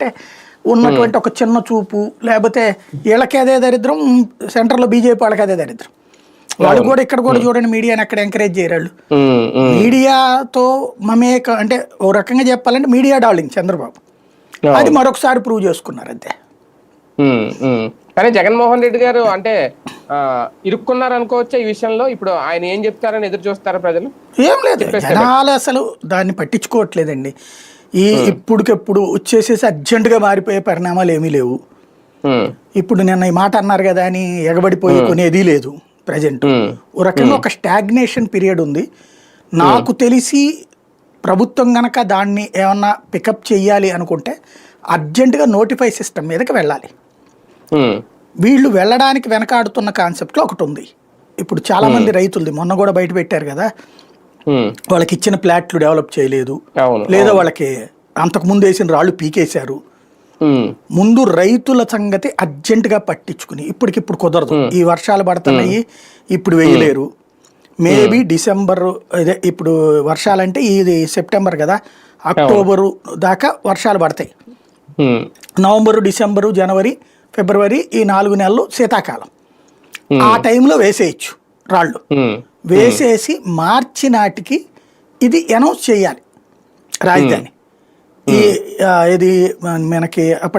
అంటే ఉన్నటువంటి ఒక చిన్న చూపు లేకపోతే వీళ్ళకి అదే దరిద్రం సెంటర్లో బీజేపీ వాళ్ళకి అదే దరిద్రం. వాళ్ళు కూడా ఇక్కడ కూడా చూడండి మీడియాని అక్కడ ఎంకరేజ్ చేయరాళ్ళు మీడియాతో మమేక అంటే ఓ రకంగా చెప్పాలంటే మీడియా డార్లింగ్ చంద్రబాబు. అది మరొకసారి ప్రూవ్ చేసుకున్నారు అంతే. కానీ జగన్మోహన్ రెడ్డి గారు అంటే ఇరుక్కున్నారు అనుకోవచ్చా ఈ విషయంలో? ఇప్పుడు ఆయన ఏం చెప్తారని ఎదురు చూస్తారా ప్రజలు? ఏం లేదు. జనాలు అసలు దాన్ని పట్టించుకోవట్లేదండి. ఈ ఇప్పుడుకెప్పుడు వచ్చేసేసి అర్జెంటుగా మారిపోయే పరిణామాలు ఏమీ లేవు. ఉమ్, ఇప్పుడు నిన్న ఈ మాట అన్నారు కదా అని ఎగబడిపోయి కొనేది లేదు ప్రజెంట్. ఓ రకంగా ఒక స్టాగ్నేషన్ పీరియడ్ ఉంది. నాకు తెలిసి ప్రభుత్వం గనక దాన్ని ఏమన్నా పికప్ చెయ్యాలి అనుకుంటే అర్జెంటుగా నోటిఫై సిస్టమ్ మీదకి వెళ్ళాలి. వీళ్ళు వెళ్ళడానికి వెనకాడుతున్న కాన్సెప్ట్లో ఒకటి ఉంది. ఇప్పుడు చాలా మంది రైతులది మొన్న కూడా బయట పెట్టారు కదా. వాళ్ళకి ఇచ్చిన ప్లాట్లు డెవలప్ చేయలేదు. లేదా వాళ్ళకి అంతకు ముందు వేసిన రాళ్ళు పీకేశారు. ముందు రైతుల సంగతి అర్జెంటుగా పట్టించుకుని ఇప్పటికిప్పుడు కుదరదు. ఈ వర్షాలు పడుతున్నాయి ఇప్పుడు వేయలేరు. మేబీ డిసెంబర్ అదే ఇప్పుడు వర్షాలంటే ఇది సెప్టెంబర్ కదా అక్టోబరు దాకా వర్షాలు పడతాయి. నవంబరు డిసెంబరు జనవరి ఫిబ్రవరి ఈ నాలుగు నెలలు శీతాకాలం. ఆ టైంలో వేసేయచ్చు. రాళ్ళు. వేసేసి మార్చి నాటికి ఇది అనౌన్స్ చేయాలి రాజధాని. ఈ ఇది మనకి అప్పటి